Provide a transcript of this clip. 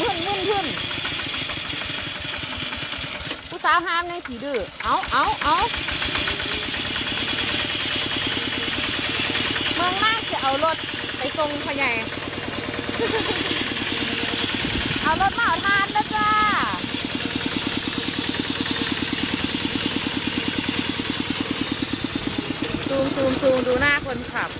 มึนุ่นขึ้นผู้สาวห้ามในขี่ดื้อเอาเอาเอาเมืองมากจะเอารถไปทรงพะอใหญ่เอารถมาเอาทานนะจ้าซูมซูมซูมดูหน้าคนขับ